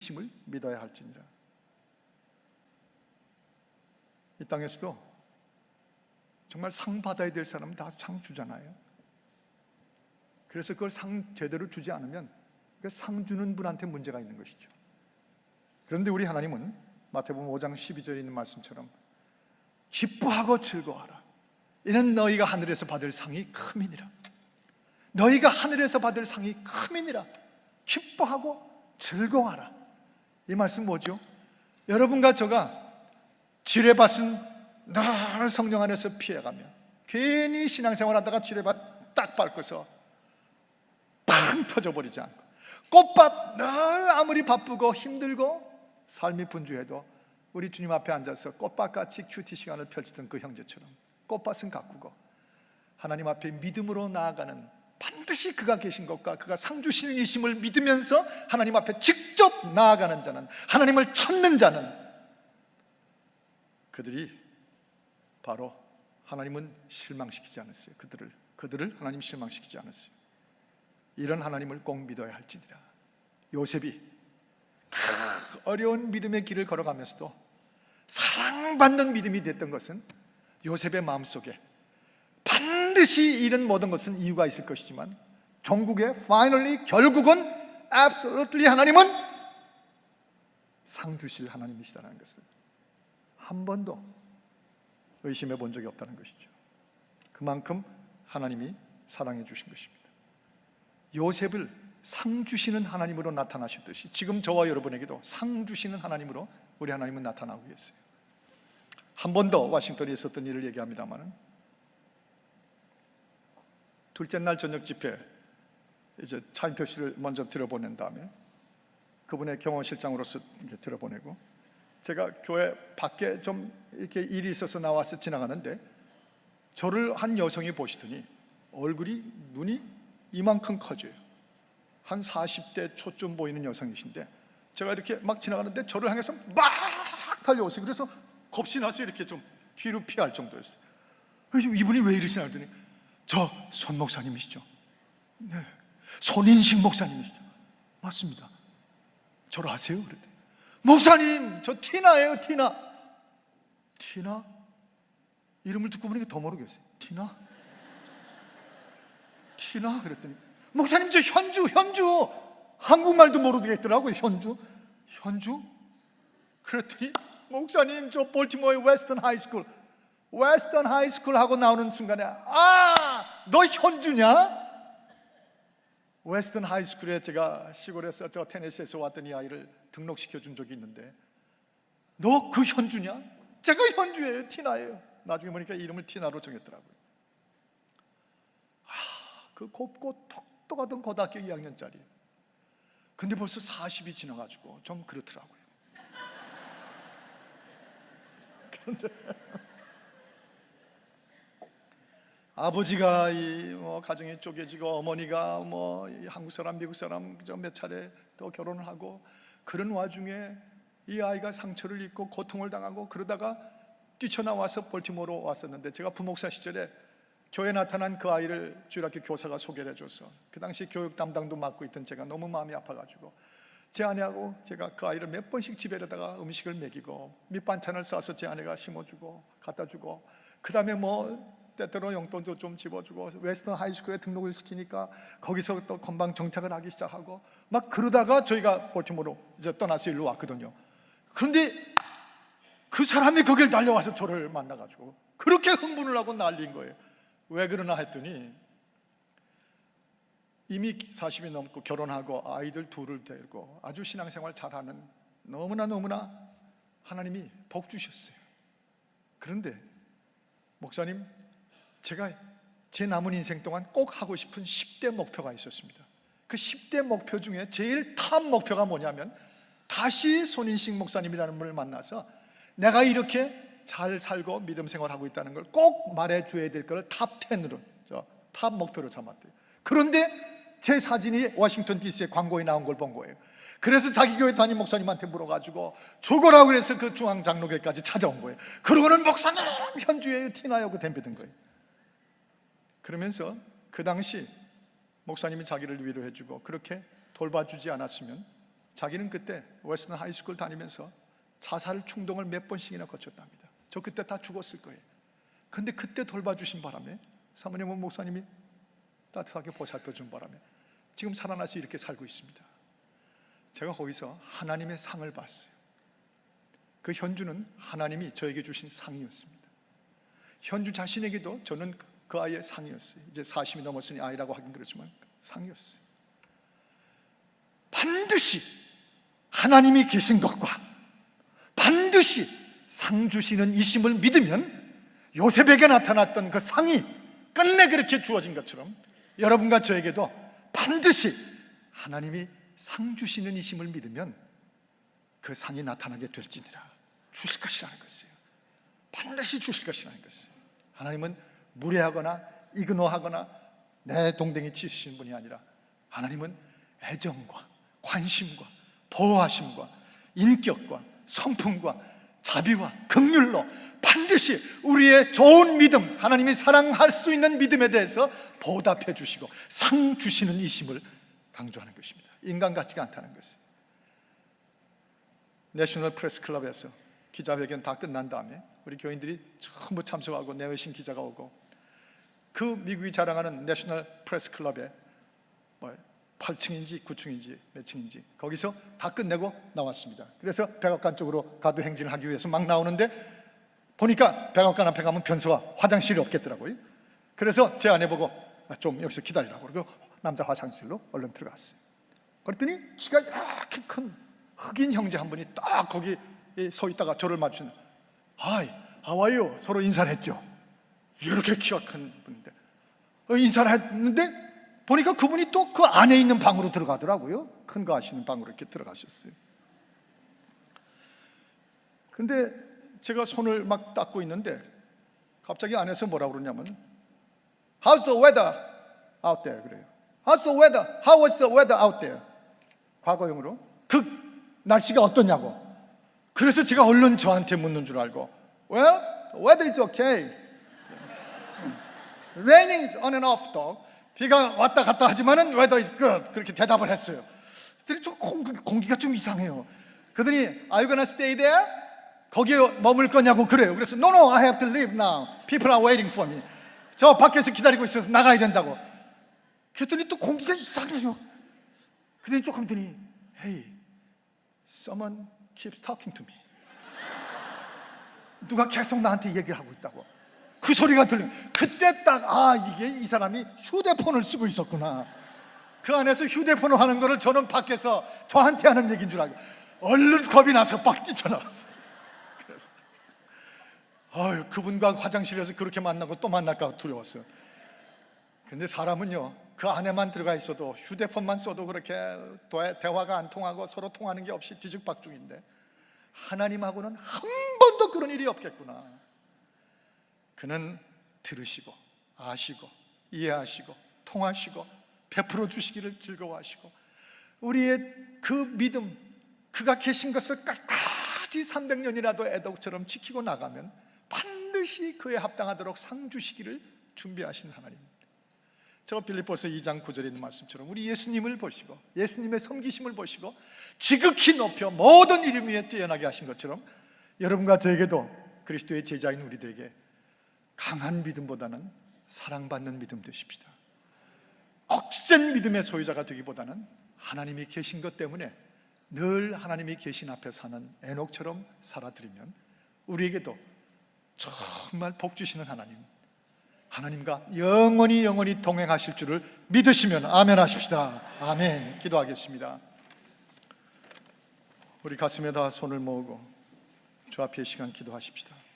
힘을 믿어야 할지니라. 이 땅에서도 정말 상 받아야 될 사람은 다 상 주잖아요. 그래서 그걸 상 제대로 주지 않으면 그상 주는 분한테 문제가 있는 것이죠. 그런데 우리 하나님은 마태복음 5장 12절에 있는 말씀처럼 기뻐하고 즐거워하라. 이는 너희가 하늘에서 받을 상이 크민이라. 너희가 하늘에서 받을 상이 크민이라. 기뻐하고 즐거워하라. 이 말씀 뭐죠? 여러분과 저가 지뢰밭은 늘 성령 안에서 피해가며 괜히 신앙생활 하다가 지뢰밭 딱 밟고서 팡 터져버리지 않고 꽃밭 늘 아무리 바쁘고 힘들고 삶이 분주해도 우리 주님 앞에 앉아서 꽃밭같이 큐티 시간을 펼치던 그 형제처럼 꽃밭은 가꾸고 하나님 앞에 믿음으로 나아가는 반드시 그가 계신 것과 그가 상 주시는 이심을 믿으면서 하나님 앞에 직접 나아가는 자는 하나님을 찾는 자는 그들이 바로 하나님은 실망시키지 않았어요. 그들을 그들을 하나님 실망시키지 않았어요. 이런 하나님을 꼭 믿어야 할지니라. 요셉이 그 어려운 믿음의 길을 걸어가면서도 사랑받는 믿음이 됐던 것은 요셉의 마음속에 반드시 이런 모든 것은 이유가 있을 것이지만 종국에 finally 결국은 absolutely 하나님은 상 주실 하나님이시다는 것을 한 번도 의심해 본 적이 없다는 것이죠. 그만큼 하나님이 사랑해 주신 것입니다. 요셉을 상 주시는 하나님으로 나타나셨듯이 지금 저와 여러분에게도 상 주시는 하나님으로 우리 하나님은 나타나고 계세요. 한 번더 워싱턴에 있었던 일을 얘기합니다만은 둘째 날 저녁 집회 이제 차인표 씨를 먼저 들어보낸 다음에 그분의 경호실장으로서 이제 들어보내고 제가 교회 밖에 좀 이렇게 일이 있어서 나와서 지나가는데 저를 한 여성이 보시더니 얼굴이 눈이 이만큼 커져요. 한 40대 초쯤 보이는 여성이신데 제가 이렇게 막 지나가는데 저를 향해서 막 달려오세요. 그래서 겁이 나서 이렇게 좀 뒤로 피할 정도였어요. 이분이 왜 이러시나 했더니 저 손 목사님이시죠? 네. 손인식 목사님이시죠? 맞습니다. 저를 아세요? 그랬더니 목사님 저 티나예요 티나 티나? 이름을 듣고 보니까 더 모르겠어요 티나? 티나? 그랬더니 목사님 저 현주 현주 한국말도 모르겠더라고요 현주 현주? 그랬더니 목사님 저 볼티모어의 웨스턴 하이스쿨 웨스턴 하이스쿨 하고 나오는 순간에 아 너 현주냐? 웨스턴 하이스쿨에 제가 시골에서 저 테네시에서 왔던 이 아이를 등록시켜 준 적이 있는데 너 그 현주냐? 제가 현주예요 티나예요 나중에 보니까 이름을 티나로 정했더라고요 아, 그 곱고 똑똑하던 고등학교 2학년짜리 근데 벌써 40이 지나가지고 좀 그렇더라고요 그런데 아버지가 이 뭐 가정이 쪼개지고 어머니가 뭐이 한국 사람 미국 사람 몇 차례 또 결혼을 하고 그런 와중에 이 아이가 상처를 입고 고통을 당하고 그러다가 뛰쳐나와서 볼티모어로 왔었는데 제가 부목사 시절에 교회 나타난 그 아이를 주일학교 교사가 소개를 해줘서 그 당시 교육 담당도 맡고 있던 제가 너무 마음이 아파가지고 제 아내하고 제가 그 아이를 몇 번씩 집에다가 음식을 먹이고 밑반찬을 싸서 제 아내가 심어주고 갖다주고 그 다음에 뭐 때때로 용돈도 좀 집어주고 웨스턴 하이스쿨에 등록을 시키니까 거기서 또 건방 정착을 하기 시작하고 막 그러다가 저희가 볼티모어로 이제 떠나서 일로 왔거든요. 그런데 그 사람이 거길 달려와서 저를 만나가지고 그렇게 흥분을 하고 난린 거예요. 왜 그러나 했더니 이미 40이 넘고 결혼하고 아이들 둘을 데리고 아주 신앙생활 잘하는 너무나 너무나 하나님이 복 주셨어요. 그런데 목사님 제가 제 남은 인생 동안 꼭 하고 싶은 10대 목표가 있었습니다. 그 10대 목표 중에 제일 탑 목표가 뭐냐면 다시 손인식 목사님이라는 분을 만나서 내가 이렇게 잘 살고 믿음 생활하고 있다는 걸 꼭 말해 줘야 될 거를 탑 10으로 탑 목표로 삼았대요. 그런데 제 사진이 워싱턴 DC에 광고에 나온 걸 본 거예요. 그래서 자기 교회 담임 목사님한테 물어가지고 죽어라고 그래서 그 중앙 장로교까지 찾아온 거예요. 그러고는 목사님 현주에 티나요 그 덤비던 거예요. 그러면서 그 당시 목사님이 자기를 위로해 주고 그렇게 돌봐주지 않았으면 자기는 그때 웨스턴 하이스쿨 다니면서 자살 충동을 몇 번씩이나 거쳤답니다. 저 그때 다 죽었을 거예요. 근데 그때 돌봐주신 바람에 사모님은 목사님이 따뜻하게 보살펴 준 바람에 지금 살아나서 이렇게 살고 있습니다. 제가 거기서 하나님의 상을 봤어요. 그 현주는 하나님이 저에게 주신 상이었습니다. 현주 자신에게도 저는 그- 그 아이의 상이었어요. 이제 40이 넘었으니 아이라고 하긴 그렇지만 상이었어요. 반드시 하나님이 계신 것과 반드시 상 주시는 이심을 믿으면 요셉에게 나타났던 그 상이 끝내 그렇게 주어진 것처럼 여러분과 저에게도 반드시 하나님이 상 주시는 이심을 믿으면 그 상이 나타나게 될지니라 주실 것이라는 것이에요. 반드시 주실 것이라는 것이에요. 하나님은 무례하거나 이그노하거나 내 동댕이 치시는 분이 아니라 하나님은 애정과 관심과 보호하심과 인격과 성품과 자비와 긍휼로 반드시 우리의 좋은 믿음, 하나님이 사랑할 수 있는 믿음에 대해서 보답해 주시고 상 주시는 이심을 강조하는 것입니다. 인간 같지가 않다는 것이에요. 내셔널 프레스 클럽에서 기자회견 다 끝난 다음에 우리 교인들이 전부 참석하고 내외신 기자가 오고 그 미국이 자랑하는 내셔널 프레스 클럽에 뭐 8층인지 9층인지 몇 층인지 거기서 다 끝내고 나왔습니다. 그래서 백악관 쪽으로 가도 행진을 하기 위해서 막 나오는데 보니까 백악관 앞에 가면 변소와 화장실이 없겠더라고요. 그래서 제 아내 보고 아, 좀 여기서 기다리라고 그러고 남자 화장실로 얼른 들어갔어요. 그랬더니 키가 이렇게 큰 흑인 형제 한 분이 딱 거기 서 있다가 저를 맞추는 하이 하와이요 서로 인사를 했죠. 이렇게 큰 분인데 어, 인사를 했는데 보니까 그분이 또 그 안에 있는 방으로 들어가더라고요. 큰거 하시는 방으로 이렇게 들어가셨어요. 근데 제가 손을 막 닦고 있는데 갑자기 안에서 뭐라고 그러냐면 How's the weather out there? 그래요. How's the weather? How was the weather out there? 과거형으로 그 날씨가 어떠냐고. 그래서 제가 얼른 저한테 묻는 줄 알고 Well, the weather is okay. Raining is on and off though. 비가 왔다 갔다 하지만은 weather is good. 그렇게 대답을 했어요. 그랬더니 좀 공기, 공기가 좀 이상해요. 그러더니 Are you gonna stay there? 거기에 머물 거냐고 그래요. 그래서 No, no, I have to leave now. People are waiting for me. 저 밖에서 기다리고 있어서 나가야 된다고. 그랬더니 또 공기가 이상해요. 그랬더니 조금 있더니 Hey, someone keeps talking to me. 누가 계속 나한테 얘기를 하고 있다고. 그 소리가 들려. 그때 딱 아 이게 이 사람이 휴대폰을 쓰고 있었구나. 그 안에서 휴대폰을 하는 거를 저는 밖에서 저한테 하는 얘기인 줄 알고 얼른 겁이 나서 빡 뛰쳐나왔어요. 그래서 아유 그분과 화장실에서 그렇게 만나고 또 만날까 두려웠어요. 근데 사람은요 그 안에만 들어가 있어도 휴대폰만 써도 그렇게 대- 대화가 안 통하고 서로 통하는 게 없이 뒤죽박죽인데 하나님하고는 한 번도 그런 일이 없겠구나. 그는 들으시고 아시고 이해하시고 통하시고 베풀어 주시기를 즐거워하시고 우리의 그 믿음 그가 계신 것을 끝까지 300년이라도 애독처럼 지키고 나가면 반드시 그에 합당하도록 상 주시기를 준비하신 하나님입니다. 저 빌립보서 2장 9절에 있는 말씀처럼 우리 예수님을 보시고 예수님의 섬기심을 보시고 지극히 높여 모든 이름 위에 뛰어나게 하신 것처럼 여러분과 저에게도 그리스도의 제자인 우리들에게 강한 믿음보다는 사랑받는 믿음 되십시다. 억센 믿음의 소유자가 되기보다는 하나님이 계신 것 때문에 늘 하나님이 계신 앞에 사는 에녹처럼 살아드리면 우리에게도 정말 복 주시는 하나님 하나님과 영원히 영원히 동행하실 줄을 믿으시면 아멘 하십시다. 아멘. 기도하겠습니다. 우리 가슴에다 손을 모으고 주 앞에 이 시간 기도하십시다.